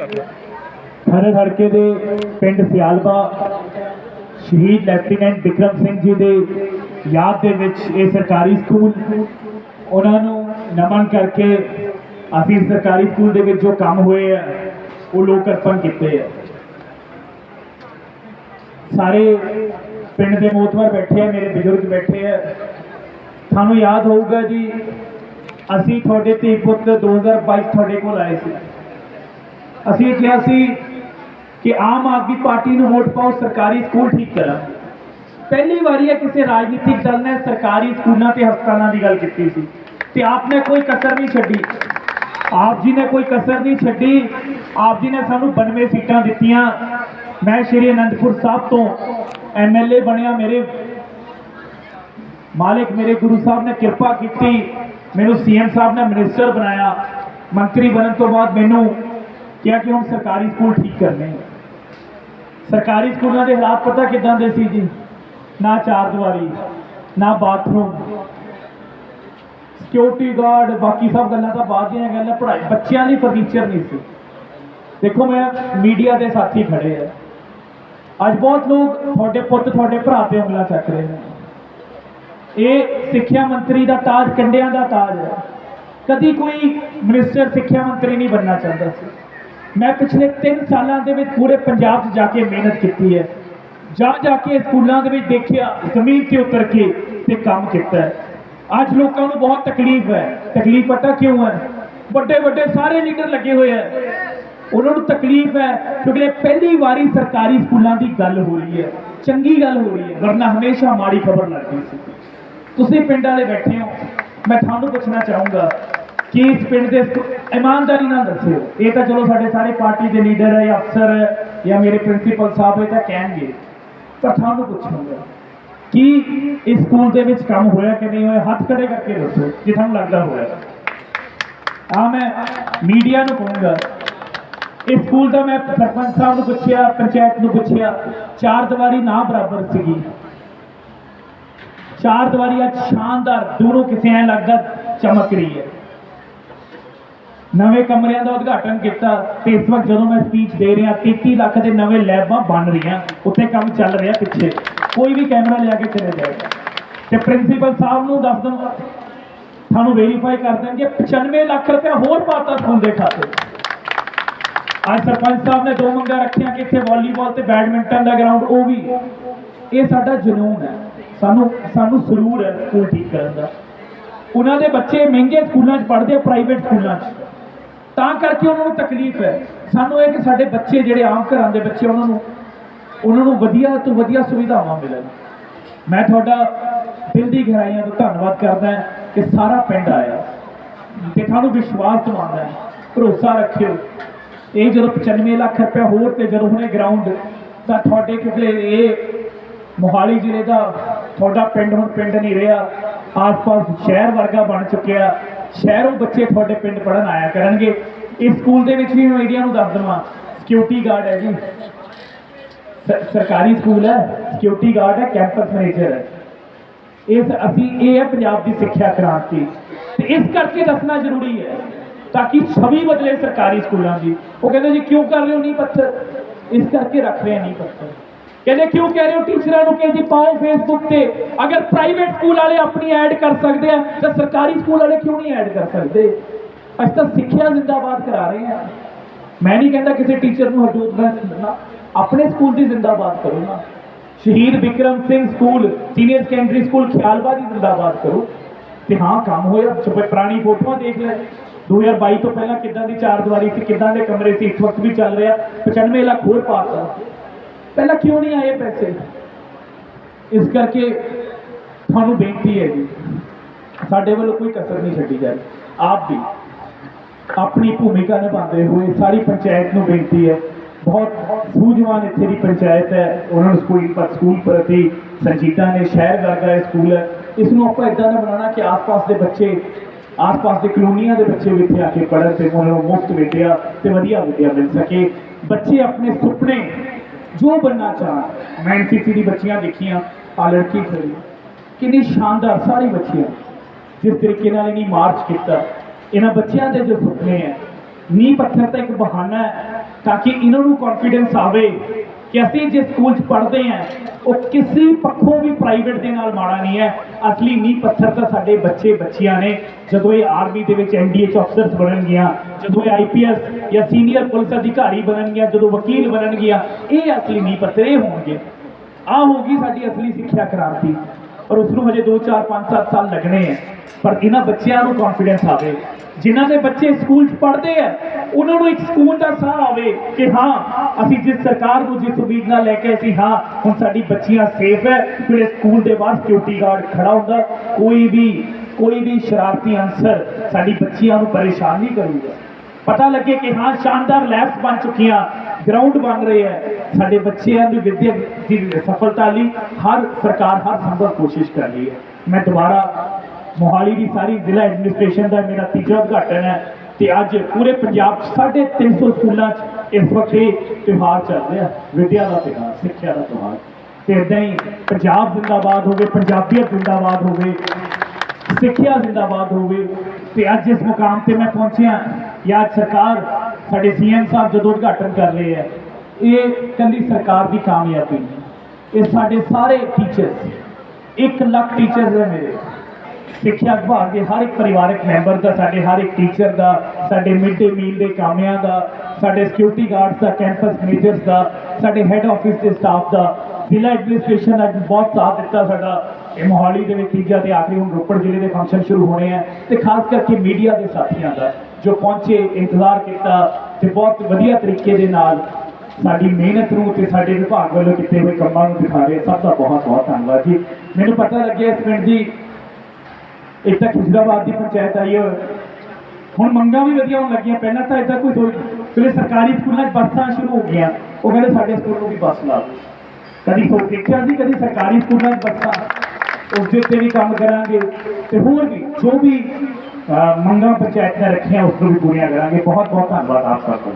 ਥਾਣੇ ਹੜਕੇ ਦੇ ਪਿੰਡ ਸਿਆਲਬਾ, ਸ਼ਹੀਦ ਲੈਫਟੀਨੈਂਟ ਵਿਕਰਮ ਸਿੰਘ ਜੀ ਦੇ ਯਾਦ ਦੇ ਵਿੱਚ ਇਹ ਸਰਕਾਰੀ ਸਕੂਲ, ਉਹਨਾਂ ਨੂੰ ਨਮਨ ਕਰਕੇ ਅਸੀਂ ਸਰਕਾਰੀ ਸਕੂਲ ਦੇ ਵਿੱਚ ਜੋ ਕੰਮ ਹੋਏ ਆ, ਉਹ ਲੋਕ ਅਰਪਣ ਕੀਤੇ ਆ। ਸਾਰੇ ਪਿੰਡ ਦੇ ਮੋਤਵਰ ਬੈਠੇ ਆ, ਮੇਰੇ ਬਜ਼ੁਰਗ ਬੈਠੇ ਆ। ਤੁਹਾਨੂੰ ਯਾਦ ਹੋਊਗਾ ਜੀ, ਅਸੀਂ ਤੁਹਾਡੇ ਧੀ ਪੁੱਤ 2022 ਤੁਹਾਡੇ ਕੋਲ ਆਏ ਸੀ। ਅਸੀਂ ਇਹ ਕਿਹਾ ਸੀ ਕਿ ਆਮ ਆਦਮੀ ਪਾਰਟੀ ਨੂੰ ਵੋਟ ਪਾਓ, ਸਰਕਾਰੀ ਸਕੂਲ ਠੀਕ ਕਰਾਂ। ਪਹਿਲੀ ਵਾਰੀ ਹੈ ਕਿਸੇ ਰਾਜਨੀਤਿਕ ਦਲ ਨੇ ਸਰਕਾਰੀ ਸਕੂਲਾਂ ਤੇ ਹਸਪਤਾਲਾਂ ਦੀ ਗੱਲ ਕੀਤੀ ਸੀ ਤੇ ਆਪਨੇ ਕੋਈ ਕਸਰ ਨਹੀਂ ਛੱਡੀ। ਆਪ ਜੀ ਨੇ ਕੋਈ ਕਸਰ ਨਹੀਂ ਛੱਡੀ। ਆਪ ਜੀ ਨੇ ਸਾਨੂੰ 92 ਸੀਟਾਂ ਦਿੱਤੀਆਂ। ਮੈਂ ਸ਼੍ਰੀ ਅਨੰਦਪੁਰ ਸਾਹਿਬ ਤੋਂ ਐਮਐਲਏ ਬਣਿਆ। ਮੇਰੇ ਮਾਲਿਕ ਮੇਰੇ ਗੁਰੂ ਸਾਹਿਬ ਨੇ ਕਿਰਪਾ ਕੀਤੀ। ਮੈਨੂੰ ਸੀਐਮ ਸਾਹਿਬ ਨੇ ਮਿਨਿਸਟਰ ਬਣਾਇਆ। ਮੰਤਰੀ ਬਣਨ ਤੋਂ ਬਾਅਦ ਮੈਨੂੰ ਕਿਹਾ ਕਿ ਹੁਣ ਸਰਕਾਰੀ ਸਕੂਲ ਠੀਕ ਕਰਨੇ ਸਰਕਾਰੀ ਸਕੂਲਾਂ ਦੇ ਹਾਲਾਤ ਪਤਾ ਕਿਦਾਂ ਦੇ ਸੀ ਜੀ? ਨਾ ਚਾਰ ਦੀਵਾਰੀ, ਨਾ ਬਾਥਰੂਮ ਸਿਕਿਉਰਿਟੀ ਗਾਰਡ ਬਾਕੀ ਸਭ ਗੱਲਾਂ ਤਾਂ ਬਾਅਦ ਦੀਆਂ ਗੱਲਾਂ, ਪੜ੍ਹਾਈ ਬੱਚਿਆਂ ਲਈ ਫਰਨੀਚਰ ਨਹੀਂ ਸੀ। ਦੇਖੋ ਮੈਂ ਮੀਡੀਆ ਦੇ ਸਾਥੀ ਖੜੇ ਆ। ਅੱਜ ਬਹੁਤ ਲੋਕ ਤੁਹਾਡੇ ਪੁੱਤ, ਤੁਹਾਡੇ ਭਰਾ ਤੇ ਹਮਲਾ ਚੱਕ ਰਹੇ ਨੇ। ਇਹ ਸਿੱਖਿਆ ਮੰਤਰੀ ਦਾ ਤਾਜ, ਕੰਡਿਆਂ ਦਾ ਤਾਜ ਹੈ ਕਦੀ ਕੋਈ ਮਿਨਿਸਟਰ ਸਿੱਖਿਆ ਮੰਤਰੀ ਨਹੀਂ ਬਣਨਾ ਚਾਹੁੰਦਾ ਸੀ। ਮੈਂ ਪਿਛਲੇ 3 ਸਾਲਾਂ ਦੇ ਵਿੱਚ ਪੂਰੇ ਪੰਜਾਬ 'ਚ ਜਾ ਕੇ ਮਿਹਨਤ ਕੀਤੀ ਹੈ। ਜਾ ਜਾ ਕੇ ਸਕੂਲਾਂ ਦੇ ਵਿੱਚ ਦੇਖਿਆ, ਜ਼ਮੀਨ ਤੇ ਉਤਰ ਕੇ ਤੇ ਕੰਮ ਕੀਤਾ ਹੈ। ਅੱਜ ਲੋਕਾਂ ਨੂੰ ਬਹੁਤ ਤਕਲੀਫ ਹੈ। ਤਕਲੀਫ ਪਤਾ ਕਿਉਂ ਹੈ? ਵੱਡੇ ਵੱਡੇ ਸਾਰੇ ਲੀਡਰ ਲੱਗੇ ਹੋਏ ਹੈ। ਉਹਨਾਂ ਨੂੰ ਤਕਲੀਫ ਹੈ ਕਿਉਂਕਿ ਪਹਿਲੀ ਵਾਰੀ ਸਰਕਾਰੀ ਸਕੂਲਾਂ ਦੀ ਗੱਲ ਹੋ ਰਹੀ ਹੈ। ਚੰਗੀ ਗੱਲ ਹੋ ਰਹੀ ਹੈ, ਵਰਨਾ ਹਮੇਸ਼ਾ ਮਾੜੀ ਖਬਰ ਲੱਗਦੀ ਸੀ। ਤੁਸੀਂ ਪਿੰਡ ਵਾਲੇ ਬੈਠੇ ਹੋ। ਮੈਂ ਤੁਹਾਨੂੰ ਪੁੱਛਣਾ ਚਾਹੂੰਗਾ ਕੀ ਇਸ ਪਿੰਡ ਦੇ ਸਕੂ- ਇਮਾਨਦਾਰੀ ਨਾਲ ਦੱਸਿਓ ਇਹ ਤਾਂ ਚਲੋ ਸਾਡੇ ਸਾਰੇ ਪਾਰਟੀ ਦੇ ਲੀਡਰ ਹੈ ਜਾਂ ਅਫਸਰ ਹੈ, ਜਾਂ ਮੇਰੇ ਪ੍ਰਿੰਸੀਪਲ ਸਾਹਿਬ ਇਹ ਤਾਂ ਕਹਿਣਗੇ। ਪਰ ਤੁਹਾਨੂੰ ਪੁੱਛੂੰਗਾ ਕੀ ਇਸ ਸਕੂਲ ਦੇ ਵਿੱਚ ਕੰਮ ਹੋਇਆ ਕਿ ਨਹੀਂ ਹੋਇਆ? ਹੱਥ ਖੜੇ ਕਰਕੇ ਦੱਸੋ, ਜੇ ਤੁਹਾਨੂੰ ਲੱਗਦਾ ਹੋਇਆ। ਆ ਮੈਂ ਮੀਡੀਆ ਨੂੰ ਕਹੂੰਗਾ। ਇਸ ਸਕੂਲ ਦਾ ਮੈਂ ਸਰਪੰਚ ਸਾਹਿਬ ਨੂੰ ਪੁੱਛਿਆ, ਪੰਚਾਇਤ ਨੂੰ ਪੁੱਛਿਆ, ਚਾਰ ਦੀਵਾਰੀ ਨਾ ਬਰਾਬਰ ਸੀਗੀ। ਚਾਰ ਦੀਵਾਰੀ ਅੱਜ ਸ਼ਾਨਦਾਰ, ਦੂਰੋਂ ਕਿਸੇ ਐ ਲੱਗਦਾ ਚਮਕ ਰਹੀ ਹੈ। ਨਵੇਂ ਕਮਰਿਆਂ ਦਾ ਉਦਘਾਟਨ ਕੀਤਾ। ਤੇ ਇਸ ਵਕਤ ਜਦੋਂ ਮੈਂ ਸਪੀਚ ਦੇ ਰਿਹਾ 33 ਲੱਖ ਦੇ ਨਵੇਂ ਲੈਬਾਂ ਬਣ ਰਹੀਆਂ। ਉੱਥੇ ਕੰਮ ਚੱਲ ਰਿਹਾ ਪਿੱਛੇ। ਕੋਈ ਵੀ ਕੈਮਰਾ ਲਿਆ ਕੇ ਚਲੇ ਜਾਏਗਾ ਤੇ ਪ੍ਰਿੰਸੀਪਲ ਸਾਹਿਬ ਨੂੰ ਦੱਸ ਦਵਾਂ ਤੁਹਾਨੂੰ ਵੈਰੀਫਾਈ ਕਰ ਦੇਣਗੇ 95 ਲੱਖ ਰੁਪਏ ਹੋਰ ਪਾਤਾ ਸਕੂਲ ਦੇ ਖਾਤੇ। ਅੱਜ ਸਰਪੰਚ ਸਾਹਿਬ ਨੇ ਦੋ ਮੰਗਾਂ ਰੱਖੀਆਂ ਕਿ ਇੱਥੇ ਵਾਲੀਬਾਲ ਤੇ ਬੈਡਮਿੰਟਨ ਦਾ ਗਰਾਊਂਡ ਉਹ ਵੀ। ਇਹ ਸਾਡਾ ਜਨੂਨ ਹੈ। ਸਾਨੂੰ ਸਾਨੂੰ ਸਰੂਰ ਹੈ ਸਕੂਲ ਠੀਕ ਕਰਨ ਦਾ। ਉਹਨਾਂ ਦੇ ਬੱਚੇ ਮਹਿੰਗੇ ਸਕੂਲਾਂ 'ਚ ਪੜ੍ਹਦੇ ਪ੍ਰਾਈਵੇਟ ਸਕੂਲਾਂ 'ਚ। ਤਾਂ ਕਰਕੇ ਉਹਨਾਂ ਨੂੰ ਤਕਲੀਫ ਹੈ। ਸਾਨੂੰ ਇਹ ਕਿ ਸਾਡੇ ਬੱਚੇ ਜਿਹੜੇ ਆਮ ਘਰਾਂ ਦੇ ਬੱਚੇ, ਉਹਨਾਂ ਨੂੰ ਉਹਨਾਂ ਨੂੰ ਵਧੀਆ ਤੋਂ ਵਧੀਆ ਸੁਵਿਧਾਵਾਂ ਮਿਲਣ। ਮੈਂ ਤੁਹਾਡਾ ਦਿਲ ਦੀ ਗਹਿਰਾਈਆਂ ਤੋਂ ਧੰਨਵਾਦ ਕਰਦਾ ਕਿ ਸਾਰਾ ਪਿੰਡ ਆਇਆ ਤੇ ਤੁਹਾਨੂੰ ਵਿਸ਼ਵਾਸ ਦਿਵਾਉਂਦਾ ਭਰੋਸਾ ਰੱਖਿਓ। ਇਹ ਜਦੋਂ 95 ਲੱਖ ਰੁਪਏ ਹੋਰ ਤੇ ਜਦੋਂ ਹੁਣੇ ਗਰਾਊਂਡ ਤਾਂ ਤੁਹਾਡੇ ਕਿਉਂਕਿ ਇਹ ਮੋਹਾਲੀ ਜ਼ਿਲ੍ਹੇ ਦਾ ਤੁਹਾਡਾ ਪਿੰਡ ਹੁਣ ਪਿੰਡ ਨਹੀਂ ਰਿਹਾ। ਆਸ-ਪਾਸ ਸ਼ਹਿਰ ਵਰਗਾ ਬਣ ਚੁੱਕਿਆ। ਸ਼ਹਿਰੋਂ ਬੱਚੇ ਤੁਹਾਡੇ ਪਿੰਡ ਪੜਨ ਆਇਆ ਕਰਨਗੇ। ਇਸ ਸਕੂਲ ਦੇ ਵਿੱਚ ਵੀ ਮੈਂ ਮੀਡੀਆ ਨੂੰ ਦੱਸ ਦਵਾਂ। ਸਿਕਿਉਰਿਟੀ ਗਾਰਡ ਹੈ ਜੀ। ਸਰਕਾਰੀ ਸਕੂਲ ਹੈ। ਸਿਕਿਉਰਿਟੀ ਗਾਰਡ ਹੈ ਕੈਂਪਸ ਮੈਨੇਜਰ ਹੈ। ਇਸ ਅਸੀਂ, ਇਹ ਹੈ ਪੰਜਾਬ ਦੀ ਸਿੱਖਿਆ ਕ੍ਰਾਂਤੀ। ਤੇ ਇਸ ਕਰਕੇ ਦੱਸਣਾ ਜ਼ਰੂਰੀ ਹੈ, ਤਾਂ ਕਿ ਛਵੀ ਬਦਲੇ ਸਰਕਾਰੀ ਸਕੂਲਾਂ ਦੀ। ਉਹ ਕਹਿੰਦੇ ਜੀ, ਕਿਉਂ ਕਰ ਰਹੇ ਹੋ ਨਹੀਂ ਪੱਥਰ? ਇਸ ਕਰਕੇ ਰੱਖ ਰਹੇ ਨਹੀਂ ਪੱਥਰ। ਕਹਿੰਦੇ ਕਿਉਂ ਕਹਿ ਰਹੇ ਹੋ ਟੀਚਰਾਂ ਨੂੰ ਕਿ ਜੀ ਪਾਓ ਫੇਸਬੁੱਕ ਤੇ? ਅਗਰ ਪ੍ਰਾਈਵੇਟ ਸਕੂਲ ਵਾਲੇ ਆਪਣੀ ਐਡ ਕਰ ਸਕਦੇ ਆ, ਤਾਂ ਸਰਕਾਰੀ ਸਕੂਲ ਵਾਲੇ ਕਿਉਂ ਨਹੀਂ ਐਡ ਕਰ ਸਕਦੇ? ਅਸੀਂ ਤਾਂ ਸਿੱਖਿਆ ਜ਼ਿੰਦਾਬਾਦ ਕਰਾ ਰਹੇ ਹਾਂ ਮੈਂ ਨਹੀਂ ਕਹਿੰਦਾ ਕਿਸੇ ਟੀਚਰ ਨੂੰ ਹਟੂਤ ਨਾ ਨਾ ਆਪਣੇ ਸਕੂਲ ਦੀ ਜ਼ਿੰਦਾਬਾਦ ਕਰੋ ਨਾ। ਸ਼ਹੀਦ Vikram Singh school senior secondary school ਖਿਆਲਬਾ ਦੀ ਜ਼ਿੰਦਾਬਾਦ ਕਰੋ। ਤੇ ਹਾਂ, ਕੰਮ ਹੋਇਆ। ਪੁਰਾਣੀ ਫੋਟੋਆਂ ਦੇਖ ਲੈ। 2022 ਤੋਂ ਪਹਿਲਾਂ ਕਿੱਦਾਂ ਦੀ ਚਾਰ ਦੀਵਾਰੀ ਸੀ, ਕਿੱਦਾਂ ਦੇ ਕਮਰੇ ਸੀ, ਇਸ ਵਕਤ ਵੀ ਚੱਲ ਰਿਹਾ। 95 ਲੱਖ ਹੋਰ ਪਾਤਾ ਪਹਿਲਾਂ ਕਿਉਂ ਨਹੀਂ ਆਏ ਪੈਸੇ? ਇਸ ਕਰਕੇ ਤੁਹਾਨੂੰ ਬੇਨਤੀ ਹੈ ਜੀ, ਸਾਡੇ ਵੱਲੋਂ ਕੋਈ ਕਸਰ ਨਹੀਂ ਛੱਡੀ ਜਾਏ ਆਪ ਵੀ ਆਪਣੀ ਭੂਮਿਕਾ ਨਿਭਾਉਂਦੇ ਹੋਏ ਸਾਰੀ ਪੰਚਾਇਤ ਨੂੰ ਬੇਨਤੀ ਹੈ, ਬਹੁਤ ਸੂਝਵਾਨ ਇੱਥੇ ਦੀ ਪੰਚਾਇਤ ਹੈ, ਉਹਨਾਂ ਨੂੰ ਸਕੂਲ ਪਰ ਸਕੂਲ ਪ੍ਰਤੀ ਸੰਜੀਦਾ ਨੇ, ਸ਼ਹਿਰ ਵਰਗਾ ਇਹ ਸਕੂਲ ਹੈ। ਇਸ ਨੂੰ ਆਪਾਂ ਇਦਾਂ ਦਾ ਬਣਾਉਣਾ ਕਿ ਆਸ-ਪਾਸ ਦੇ ਬੱਚੇ, ਆਸ-ਪਾਸ ਦੇ ਕਲੋਨੀਆਂ ਦੇ ਬੱਚੇ ਵੀ ਇੱਥੇ ਆ ਕੇ ਪੜ੍ਹਨ ਤੇ ਉਹਨਾਂ ਨੂੰ ਮੁਫਤ ਵਿਦਿਆ ਤੇ ਵਧੀਆ ਵਿਦਿਆ ਮਿਲ ਸਕੇ। ਬੱਚੇ ਆਪਣੇ ਸੁਪਨੇ ਜੋ ਬਣਨਾ ਚਾਹਣ ਮੈਂ ਐਨਸੀਸੀ ਦੀ ਬੱਚੀਆਂ ਦੇਖੀਆਂ ਆ ਲੜਕੀ ਖੜੀ। ਕਿੰਨੀ ਸ਼ਾਨਦਾਰ ਸਾਰੀ ਬੱਚੀਆਂ। ਜਿਸ ਤਰੀਕੇ ਨਾਲ ਇਹਨੇ ਮਾਰਚ ਕੀਤਾ। ਇਹਨਾਂ ਬੱਚਿਆਂ ਦੇ ਜੋ ਸੁਪਨੇ ਹੈ ਨੀਂਹ ਪੱਥਰ ਤਾਂ ਇੱਕ ਬਹਾਨਾ ਹੈ, ਤਾਂ ਕਿ ਇਹਨਾਂ ਨੂੰ ਕੌਨਫੀਡੈਂਸ ਆਵੇ। ਕਿ ਅਸੀਂ ਜਿਸ ਸਕੂਲ 'ਚ ਪੜ੍ਹਦੇ ਹਾਂ, ਉਹ ਕਿਸੇ ਪੱਖੋਂ ਵੀ ਪ੍ਰਾਈਵੇਟ ਦੇ ਨਾਲ ਮਾੜਾ ਨਹੀਂ ਹੈ। ਅਸਲੀ ਨੀਂਹ ਪੱਥਰ ਤਾਂ ਸਾਡੇ ਬੱਚੇ ਬੱਚੀਆਂ ਨੇ। ਜਦੋਂ ਇਹ ਆਰਮੀ ਦੇ ਵਿੱਚ ਐਨਡੀਏ 'ਚ ਅਫਸਰਸ ਬਣਨਗੀਆਂ, ਜਦੋਂ ਇਹ ਆਈਪੀਐਸ ਜਾਂ ਸੀਨੀਅਰ ਪੁਲਿਸ ਅਧਿਕਾਰੀ ਬਣਨਗੀਆਂ, ਜਦੋਂ ਵਕੀਲ ਬਣਨਗੀਆਂ, ਇਹ ਅਸਲੀ ਨੀਂਹ ਪੱਥਰ ਇਹ ਹੋਣਗੇ। ਆ ਹੋਗੀ ਸਾਡੀ ਅਸਲੀ ਸਿੱਖਿਆ ਕ੍ਰਾਂਤੀ। ਔਰ ਉਸ ਨੂੰ ਹਜੇ 2 4 5 7 ਸਾਲ ਲੱਗਣੇ ਹੈ ਪਰ ਇਹਨਾਂ ਬੱਚਿਆਂ ਨੂੰ ਕੌਨਫੀਡੈਂਸ ਆਵੇ। ਜਿਨ੍ਹਾਂ ਦੇ ਬੱਚੇ ਸਕੂਲ 'ਚ ਪੜ੍ਹਦੇ ਆ ਉਹਨਾਂ ਨੂੰ ਇੱਕ ਸਕੂਲ ਦਾ ਸਾਹ ਆਵੇ ਕਿ ਹਾਂ, ਅਸੀਂ ਜਿਸ ਸਰਕਾਰ ਨੂੰ ਜਿਸ ਉਮੀਦ ਨਾਲ ਲੈ ਕੇ ਅਸੀਂ ਹਾਂ, ਹੁਣ ਸਾਡੀ ਬੱਚੀਆਂ ਸੇਫ ਹੈ ਫਿਰ ਸਕੂਲ ਦੇ ਬਾਹਰ ਸਿਕਿਉਰਿਟੀ ਗਾਰਡ ਖੜਾ ਹੁੰਦਾ, ਕੋਈ ਵੀ ਕੋਈ ਵੀ ਸ਼ਰਾਰਤੀ ਅਨਸਰ ਸਾਡੀ ਬੱਚੀਆਂ ਨੂੰ ਪਰੇਸ਼ਾਨ ਨਹੀਂ ਕਰੂਗਾ। ਪਤਾ ਲੱਗੇ ਕਿ ਹਾਂ, ਸ਼ਾਨਦਾਰ ਲੈਬਸ ਬਣ ਚੁੱਕੀਆਂ। ਗਰਾਊਂਡ ਬਣ ਰਹੇ ਹੈ। ਸਾਡੇ ਬੱਚਿਆਂ ਦੀ ਵਿੱਦਿਅਕ ਦੀ ਸਫਲਤਾ ਲਈ ਹਰ ਸਰਕਾਰ ਹਰ ਸੰਭਵ ਕੋਸ਼ਿਸ਼ ਕਰ ਰਹੀ ਹੈ। ਮੈਂ ਦੁਬਾਰਾ ਮੋਹਾਲੀ ਦੀ ਸਾਰੀ ਜ਼ਿਲ੍ਹਾ ਐਡਮਿਨਿਸਟ੍ਰੇਸ਼ਨ ਦਾ ਮੇਰਾ ਤੀਜਾ ਉਦਘਾਟਨ ਹੈ ਤੇ ਅੱਜ ਪੂਰੇ ਪੰਜਾਬ 'ਚ 350 ਸਕੂਲਾਂ 'ਚ ਇਸ ਵਕਤ ਇਹ ਤਿਉਹਾਰ ਚੱਲ ਰਿਹਾ ਵਿੱਦਿਆ ਦਾ ਤਿਉਹਾਰ, ਸਿੱਖਿਆ ਦਾ ਤਿਉਹਾਰ। ਤੇ ਇਦਾਂ ਹੀ ਪੰਜਾਬ ਜ਼ਿੰਦਾਬਾਦ ਹੋਵੇ, ਪੰਜਾਬੀਅਤ ਜ਼ਿੰਦਾਬਾਦ ਹੋਵੇ, ਸਿੱਖਿਆ ਜ਼ਿੰਦਾਬਾਦ ਹੋਵੇ ਤੇ ਅੱਜ ਇਸ ਮੁਕਾਮ ਤੇ ਮੈਂ ਪਹੁੰਚਿਆ। ਜਾਂ ਸਰਕਾਰ ਸਾਡੇ ਸੀਐਮ ਸਾਹਿਬ ਜਦੋਂ ਉਦਘਾਟਨ ਕਰ ਰਹੇ ਹੈ ਇਹ ਕੱਲੀ ਸਰਕਾਰ ਦੀ ਕਾਮਯਾਬੀ ਨਹੀਂ। ਇਹ ਸਾਡੇ ਸਾਰੇ ਟੀਚਰਸ 1 ਲੱਖ ਟੀਚਰਸ ਹੈ ਮੇਰੇ। ਸਿੱਖਿਆ ਵਿਭਾਗ ਦੇ ਹਰ ਇੱਕ ਪਰਿਵਾਰਕ ਮੈਂਬਰ ਦਾ, ਸਾਡੇ ਹਰ ਇੱਕ ਟੀਚਰ ਦਾ, ਸਾਡੇ ਮਿਡ ਡੇ ਮੀਲ ਦੇ ਕਾਮਿਆਂ ਦਾ, ਸਾਡੇ ਸਿਕਿਉਰਿਟੀ ਗਾਰਡਸ ਦਾ ਕੈਂਪਸ ਮੈਨੇਜਰਸ ਦਾ, ਸਾਡੇ ਹੈੱਡ ਆਫਿਸ ਦੇ ਸਟਾਫ ਦਾ, ਜ਼ਿਲ੍ਹਾ ਐਡਮਿਨਿਸਟ੍ਰੇਸ਼ਨ ਅੱਜ ਬਹੁਤ ਸਾਥ ਦਿੱਤਾ ਸਾਡਾ। ਇਹ ਮੋਹਾਲੀ ਦੇ ਵਿੱਚ ਤੀਜਾ ਤੇ ਆਖਰੀ ਹੁਣ ਰੋਪੜ ਜ਼ਿਲ੍ਹੇ ਦੇ ਫੰਕਸ਼ਨ ਸ਼ੁਰੂ ਹੋਣੇ ਆ ਤੇ ਖਾਸ ਕਰਕੇ ਮੀਡੀਆ ਦੇ ਸਾਥੀਆਂ ਦਾ। ਜੋ ਪਹੁੰਚੇ, ਇੰਤਜ਼ਾਰ ਕੀਤਾ ਤੇ ਬਹੁਤ ਵਧੀਆ ਤਰੀਕੇ ਦੇ ਨਾਲ ਸਾਡੀ ਮਿਹਨਤ ਨੂੰ ਤੇ ਸਾਡੇ ਵਿਭਾਗ ਵੱਲੋਂ ਕੀਤੇ ਹੋਏ ਕੰਮਾਂ ਨੂੰ ਦਿਖਾ ਰਹੇ। ਸਭ ਦਾ ਬਹੁਤ ਬਹੁਤ ਧੰਨਵਾਦ ਜੀ। ਮੈਨੂੰ ਪਤਾ ਲੱਗਿਆ ਇਸ ਪਿੰਡ ਦੀ ਇੱਕ ਤਾਂ ਖਿਜ਼ਰਾਬਾਦ ਦੀ ਪੰਚਾਇਤ ਆਈ ਹੈ ਹੁਣ ਮੰਗਾਂ ਵੀ ਵਧੀਆ ਹੋਣ ਲੱਗੀਆਂ। ਪਹਿਲਾਂ ਤਾਂ ਇਦਾਂ ਕੋਈ ਸੋਚ ਫਿਰ ਸਰਕਾਰੀ ਸਕੂਲਾਂ 'ਚ ਬੱਸਾਂ ਸ਼ੁਰੂ ਹੋ ਗਈਆਂ। ਉਹ ਕਹਿੰਦੇ ਸਾਡੇ ਸਕੂਲ ਨੂੰ ਵੀ ਬੱਸ ਲਾ ਕਦੀ ਸੋਚ ਦੇਖਿਆ ਸੀ, ਕਦੀ ਸਰਕਾਰੀ ਸਕੂਲਾਂ 'ਚ ਬੱਸਾਂ। ਉਸ ਦੇ ਉੱਤੇ ਵੀ ਕੰਮ ਕਰਾਂਗੇ। ਤੇ ਹੋਰ ਵੀ, ਜੋ ਵੀ ਮੰਗਾਂ ਪੰਚਾਇਤ ਨੇ ਰੱਖੀਆਂ, ਉਸ ਨੂੰ ਵੀ ਪੂਰੀਆਂ ਕਰਾਂਗੇ। ਬਹੁਤ ਬਹੁਤ ਧੰਨਵਾਦ ਆਪ ਸਭ ਦਾ